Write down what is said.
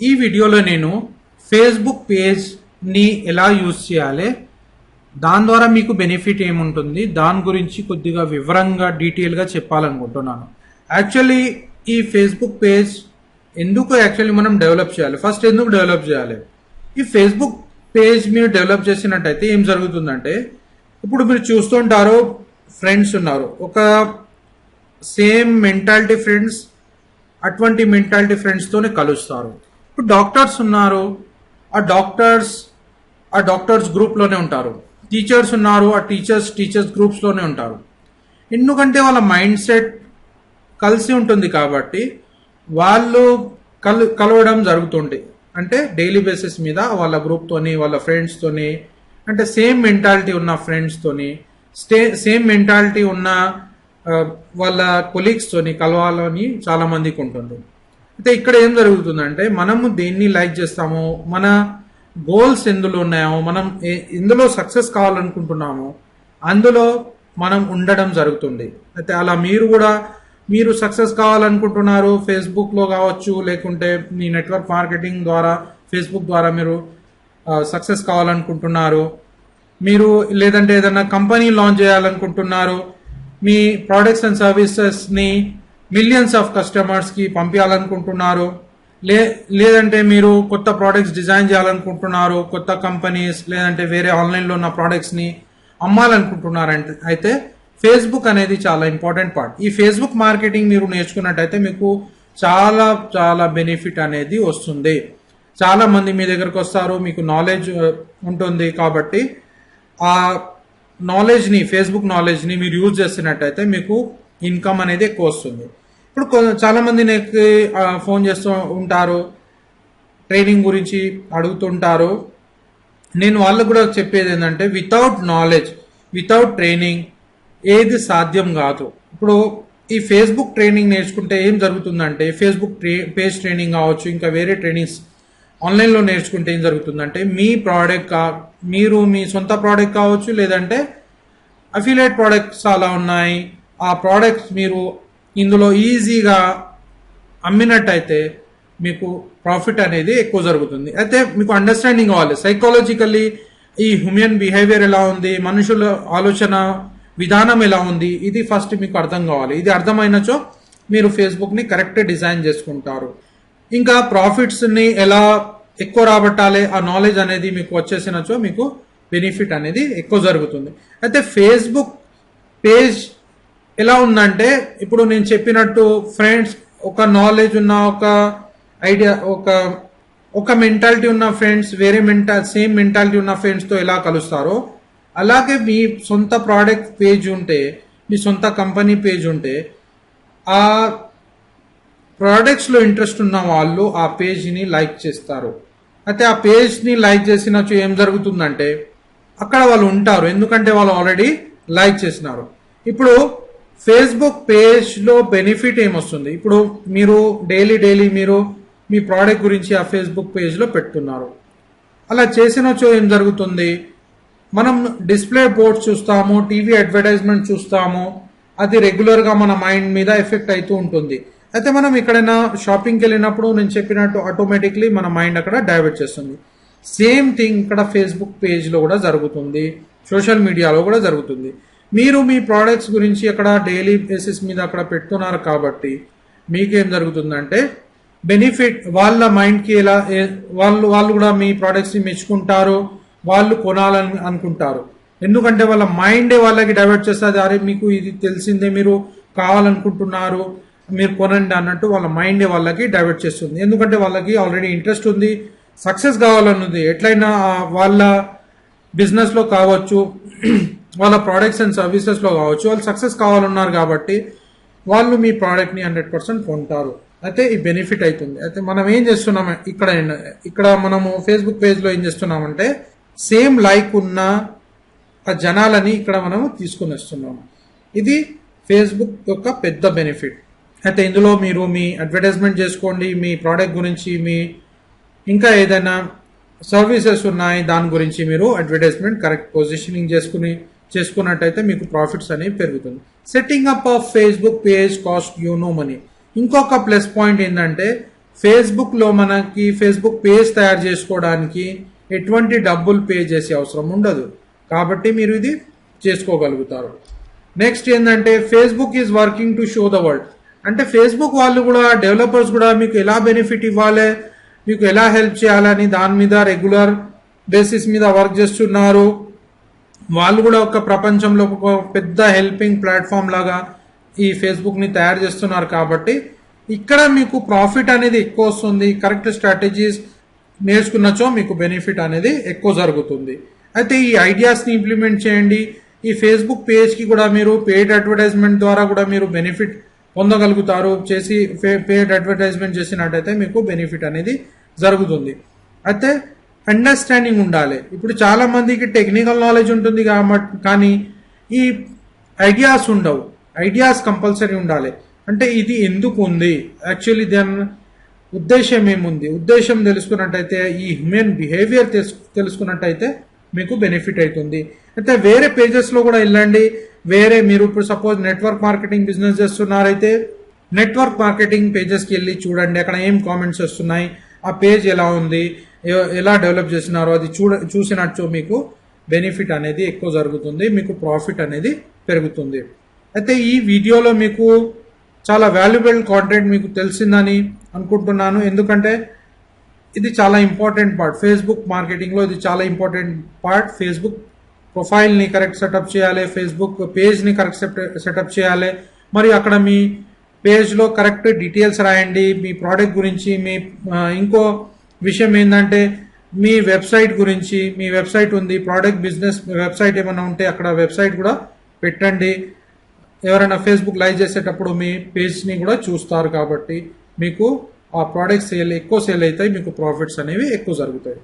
ఈ వీడియోలో నేను ఫేస్బుక్ పేజ్ని ఎలా యూజ్ చేయాలి దాని ద్వారా మీకు బెనిఫిట్ ఏముంటుంది దాని గురించి కొద్దిగా వివరంగా డీటెయిల్గా చెప్పాలనుకుంటున్నాను. యాక్చువల్లీ ఈ ఫేస్బుక్ పేజ్ ఎందుకు యాక్చువల్లీ మనం డెవలప్ చేయాలి? ఫస్ట్ ఎందుకు డెవలప్ చేయాలి? ఈ ఫేస్బుక్ పేజ్ మీరు డెవలప్ చేసినట్టయితే ఏం జరుగుతుందంటే ఇప్పుడు మీరు చూస్తుంటారు ఫ్రెండ్స్ ఉన్నారు. ఒక సేమ్ మెంటాలిటీ ఫ్రెండ్స్ అటువంటి మెంటాలిటీ ఫ్రెండ్స్తోనే కలుస్తారు. ఇప్పుడు డాక్టర్స్ ఉన్నారు ఆ డాక్టర్స్ ఆ డాక్టర్స్ గ్రూప్లోనే ఉంటారు. టీచర్స్ ఉన్నారు ఆ టీచర్స్ టీచర్స్ గ్రూప్స్లోనే ఉంటారు. ఎందుకంటే వాళ్ళ మైండ్ సెట్ కలిసి ఉంటుంది కాబట్టి వాళ్ళు కలు కలవడం జరుగుతుంది అంటే డైలీ బేసిస్ మీద వాళ్ళ గ్రూప్తోని వాళ్ళ ఫ్రెండ్స్తోని అంటే సేమ్ మెంటాలిటీ ఉన్న ఫ్రెండ్స్తోని స్టే సేమ్ మెంటాలిటీ ఉన్న వాళ్ళ కొలీగ్స్తోని కలవాలని చాలామందికి ఉంటుంది. అయితే ఇక్కడ ఏం జరుగుతుందంటే మనము దేన్ని లైక్ చేస్తామో మన గోల్స్ ఎందులో ఉన్నాయో మనం ఎందులో సక్సెస్ కావాలనుకుంటున్నామో అందులో మనం ఉండడం జరుగుతుంది. అయితే అలా మీరు కూడా మీరు సక్సెస్ కావాలనుకుంటున్నారు ఫేస్బుక్లో కావచ్చు లేకుంటే మీ నెట్వర్క్ మార్కెటింగ్ ద్వారా ఫేస్బుక్ ద్వారా మీరు సక్సెస్ కావాలనుకుంటున్నారు మీరు లేదంటే ఏదైనా కంపెనీ లాంచ్ చేయాలనుకుంటున్నారు మీ ప్రోడక్ట్స్ అండ్ సర్వీసెస్ని మిలియన్స్ ఆఫ్ కస్టమర్స్కి పంపించాలనుకుంటున్నారు. లే లేదంటే మీరు కొత్త ప్రోడక్ట్స్ డిజైన్ చేయాలనుకుంటున్నారు. కొత్త కంపెనీస్ లేదంటే వేరే ఆన్లైన్లో ఉన్న ప్రోడక్ట్స్ని అమ్మాలనుకుంటున్నారంటే అయితే ఫేస్బుక్ అనేది చాలా ఇంపార్టెంట్ పార్ట్ ఈ ఫేస్బుక్ మార్కెటింగ్ మీరు నేర్చుకున్నట్టయితే మీకు చాలా చాలా బెనిఫిట్ అనేది వస్తుంది. చాలా మంది మీ దగ్గరకు వస్తారు మీకు నాలెడ్జ్ uh, ఉంటుంది కాబట్టి ఆ నాలెడ్జ్ని ఫేస్బుక్ నాలెడ్జ్ని మీరు యూజ్ చేస్తున్నట్టయితే మీకు ఇన్కమ్ అనేది ఎక్కువ వస్తుంది. ఇప్పుడు కొ- చాలా మంది నాకు ఫోన్ చేస్తూ ఉంటారు. ట్రైనింగ్ గురించి అడుగుతుంటారు. నేను వాళ్ళకు కూడా చెప్పేది ఏంటంటే వితౌట్ నాలెడ్జ్ వితౌట్ ట్రైనింగ్ ఏది సాధ్యం కాదు. ఇప్పుడు ఈ ఫేస్బుక్ ట్రైనింగ్ నేర్చుకుంటే ఏం జరుగుతుందంటే ఫేస్బుక్ ట్రే పేజ్ ట్రైనింగ్ కావచ్చు ఇంకా వేరే ట్రైనింగ్స్ ఆన్లైన్లో నేర్చుకుంటే ఏం జరుగుతుందంటే మీ ప్రోడక్ట్ కా మీరు మీ సొంత ప్రోడక్ట్ కావచ్చు లేదంటే అఫిలియేట్ ప్రోడక్ట్స్ అలా ఉన్నాయి. ఆ ప్రోడక్ట్స్ మీరు ఇందులో ఈజీగా అమ్మినట్టయితే మీకు ప్రాఫిట్ అనేది ఎక్కువ జరుగుతుంది. అయితే మీకు అండర్స్టాండింగ్ కావాలి. సైకాలజికల్లీ ఈ హ్యూమన్ బిహేవియర్ ఎలా ఉంది? మనుషుల ఆలోచన విధానం ఎలా ఉంది? ఇది ఫస్ట్ మీకు అర్థం కావాలి. ఇది అర్థమైనచో మీరు ఫేస్బుక్ని కరెక్ట్ డిజైన్ చేసుకుంటారు. ఇంకా ప్రాఫిట్స్ని ఎలా ఎక్కువ రాబట్టాలి? ఆ నాలెడ్జ్ అనేది మీకు వచ్చేసినచో మీకు బెనిఫిట్ అనేది ఎక్కువ జరుగుతుంది. అయితే ఫేస్బుక్ పేజ్ ఎలా ఉందంటే ఇప్పుడు నేను చెప్పినట్టు ఫ్రెండ్స్ ఒక నాలెడ్జ్ ఉన్న ఒక ఐడియా ఒక ఒక మెంటాలిటీ ఉన్న ఫ్రెండ్స్ వేరే మెంటా సేమ్ మెంటాలిటీ ఉన్న ఫ్రెండ్స్తో ఎలా కలుస్తారో అలాగే మీ సొంత ప్రోడక్ట్ పేజ్ ఉంటే మీ సొంత కంపెనీ పేజ్ ఉంటే ఆ ప్రోడక్ట్స్లో ఇంట్రెస్ట్ ఉన్న వాళ్ళు ఆ పేజ్ని లైక్ చేస్తారు. అయితే ఆ పేజ్ని లైక్ చేసినచ్చు ఏం జరుగుతుందంటే అక్కడ వాళ్ళు ఉంటారు. ఎందుకంటే వాళ్ళు ఆల్రెడీ లైక్ చేసినారు. ఇప్పుడు ఫేస్బుక్ పేజ్లో బెనిఫిట్ ఏమొస్తుంది? ఇప్పుడు మీరు డైలీ డైలీ మీరు మీ ప్రోడక్ట్ గురించి ఆ ఫేస్బుక్ పేజ్లో పెడుతున్నారు అలా చేసినచో ఏం జరుగుతుంది? మనం డిస్ప్లే బోర్డ్ చూస్తాము టీవీ అడ్వర్టైజ్మెంట్ చూస్తాము అది రెగ్యులర్గా మన మైండ్ మీద ఎఫెక్ట్ అవుతూ ఉంటుంది. అయితే మనం ఎక్కడైనా షాపింగ్కి వెళ్ళినప్పుడు నేను చెప్పినట్టు ఆటోమేటిక్లీ మన మైండ్ అక్కడ డైవర్ట్ చేస్తుంది. సేమ్ థింగ్ ఇక్కడ ఫేస్బుక్ పేజ్లో కూడా జరుగుతుంది. సోషల్ మీడియాలో కూడా జరుగుతుంది. మీరు మీ ప్రోడక్ట్స్ గురించి అక్కడ డైలీ బేసిస్ మీద అక్కడ పెడుతున్నారు కాబట్టి మీకేం జరుగుతుందంటే బెనిఫిట్ వాళ్ళ మైండ్కి ఎలా వాళ్ళు వాళ్ళు కూడా మీ ప్రోడక్ట్స్ని మెచ్చుకుంటారు వాళ్ళు కొనాలని అనుకుంటారు. ఎందుకంటే వాళ్ళ మైండే వాళ్ళకి డైవర్ట్ చేస్తుంది అరే మీకు ఇది తెలిసిందే మీరు కావాలనుకుంటున్నారు మీరు కొనండి అన్నట్టు వాళ్ళ మైండే వాళ్ళకి డైవర్ట్ చేస్తుంది. ఎందుకంటే వాళ్ళకి ఆల్రెడీ ఇంట్రెస్ట్ ఉంది సక్సెస్ కావాలన్నది ఎట్లయినా వాళ్ళ బిజినెస్లో కావచ్చు వాళ్ళ ప్రోడక్ట్స్ అండ్ సర్వీసెస్లో కావచ్చు వాళ్ళు సక్సెస్ కావాలన్నారు కాబట్టి వాళ్ళు మీ ప్రోడక్ట్ని హండ్రెడ్ పర్సెంట్ కొంటారు. అయితే ఈ బెనిఫిట్ అవుతుంది అయితే మనం ఏం చేస్తున్నాం ఇక్కడ ఇక్కడ మనము ఫేస్బుక్ పేజ్లో ఏం చేస్తున్నామంటే సేమ్ లైక్ ఉన్న ఆ జనాలని ఇక్కడ మనము తీసుకుని వస్తున్నాము. ఇది ఫేస్బుక్ యొక్క పెద్ద బెనిఫిట్ అయితే ఇందులో మీరు మీ అడ్వర్టైజ్మెంట్ చేసుకోండి మీ ప్రోడక్ట్ గురించి మీ ఇంకా ఏదైనా సర్వీసెస్ ఉన్నాయి దాని గురించి మీరు అడ్వర్టైజ్మెంట్ కరెక్ట్ పొజిషనింగ్ చేసుకుని చేసుకున్నట్టయితే మీకు ప్రాఫిట్స్ అనేవి పెరుగుతుంది. Setting up of Facebook page cost you know money ఇంకొక ప్లస్ పాయింట్ ఏంటంటే ఫేస్బుక్లో మనకి ఫేస్బుక్ పేజ్ తయారు చేసుకోవడానికి ఎటువంటి డబ్బులు పే చేసే అవసరం ఉండదు. కాబట్టి మీరు ఇది చేసుకోగలుగుతారు. నెక్స్ట్ ఏంటంటే Facebook is working to show the world అంటే ఫేస్బుక్ వాళ్ళు కూడా డెవలపర్స్ కూడా మీకు ఎలా బెనిఫిట్ ఇవ్వాలి మీకు ఎలా హెల్ప్ చేయాలని దాని మీద రెగ్యులర్ బేసిస్ మీద వర్క్ చేస్తున్నారు. వాళ్ళు కూడా ఒక ప్రపంచంలో ఒక పెద్ద హెల్పింగ్ ప్లాట్ఫామ్ లాగా ఈ ఫేస్బుక్ని తయారు చేస్తున్నారు కాబట్టి ఇక్కడ మీకు ప్రాఫిట్ అనేది ఎక్కువ వస్తుంది. కరెక్ట్ స్ట్రాటజీస్ నేర్చుకున్నచో మీకు బెనిఫిట్ అనేది ఎక్కువ జరుగుతుంది. అయితే ఈ ఐడియాస్ని ఇంప్లిమెంట్ చేయండి. ఈ ఫేస్బుక్ పేజ్కి కూడా మీరు పెయిడ్ అడ్వర్టైజ్మెంట్ ద్వారా కూడా మీరు బెనిఫిట్ పొందగలుగుతారు. చేసి పెయిడ్ అడ్వర్టైజ్మెంట్ చేసినట్టయితే మీకు బెనిఫిట్ అనేది జరుగుతుంది. అయితే అండర్స్టాండింగ్ ఉండాలి. ఇప్పుడు చాలా మందికి టెక్నికల్ నాలెడ్జ్ ఉంటుంది కాబట్టి కానీ ఈ ఐడియాస్ ఉండవు. ఐడియాస్ కంపల్సరీ ఉండాలి. అంటే ఇది ఎందుకు ఉంది? యాక్చువల్లీ దాని ఉద్దేశం ఏముంది? ఉద్దేశం తెలుసుకున్నట్టయితే ఈ హ్యూమన్ బిహేవియర్ తెలుసుకున్నట్టయితే మీకు బెనిఫిట్ అవుతుంది అయితే వేరే పేజెస్లో కూడా వెళ్ళండి. వేరే మీరు ఇప్పుడు సపోజ్ నెట్వర్క్ మార్కెటింగ్ బిజినెస్ చేస్తున్నారైతే నెట్వర్క్ మార్కెటింగ్ పేజెస్కి వెళ్ళి చూడండి. అక్కడ ఏం కామెంట్స్ వస్తున్నాయి? ఆ పేజ్ ఎలా ఉంది? ఎలా డెవలప్ చేసినారో అది చూడ చూసినట్టు మీకు బెనిఫిట్ అనేది ఎక్కువ జరుగుతుంది మీకు ప్రాఫిట్ అనేది పెరుగుతుంది. అయితే ఈ వీడియోలో మీకు చాలా వాల్యుబుల్ కాంటెంట్ మీకు తెలిసిందని అనుకుంటున్నాను. ఎందుకంటే ఇది చాలా ఇంపార్టెంట్ పార్ట్. ఫేస్బుక్ మార్కెటింగ్లో ఇది చాలా ఇంపార్టెంట్ పార్ట్. ఫేస్బుక్ ప్రొఫైల్ని కరెక్ట్ సెటప్ చేయాలి ఫేస్బుక్ పేజ్ని కరెక్ట్ సెటప్ చేయాలి. మరియు అక్కడ మీ పేజ్లో కరెక్ట్ డీటెయిల్స్ రాయండి మీ ప్రోడక్ట్ గురించి మీ ఇంకో విషయం ఏంటంటే మీ వెబ్సైట్ గురించి మీ వెబ్సైట్ ఉంది ప్రోడక్ట్ బిజినెస్ వెబ్సైట్ ఏమైనా ఉంటే అక్కడ వెబ్సైట్ కూడా పెట్టండి. ఎవరైనా ఫేస్బుక్ లైవ్ చేసేటప్పుడు మీ పేజ్ని కూడా చూస్తారు కాబట్టి మీకు ఆ ప్రోడక్ట్ సేల్ ఎక్కువ సేల్ అవుతాయి మీకు ప్రాఫిట్స్ అనేవి ఎక్కువ జరుగుతాయి.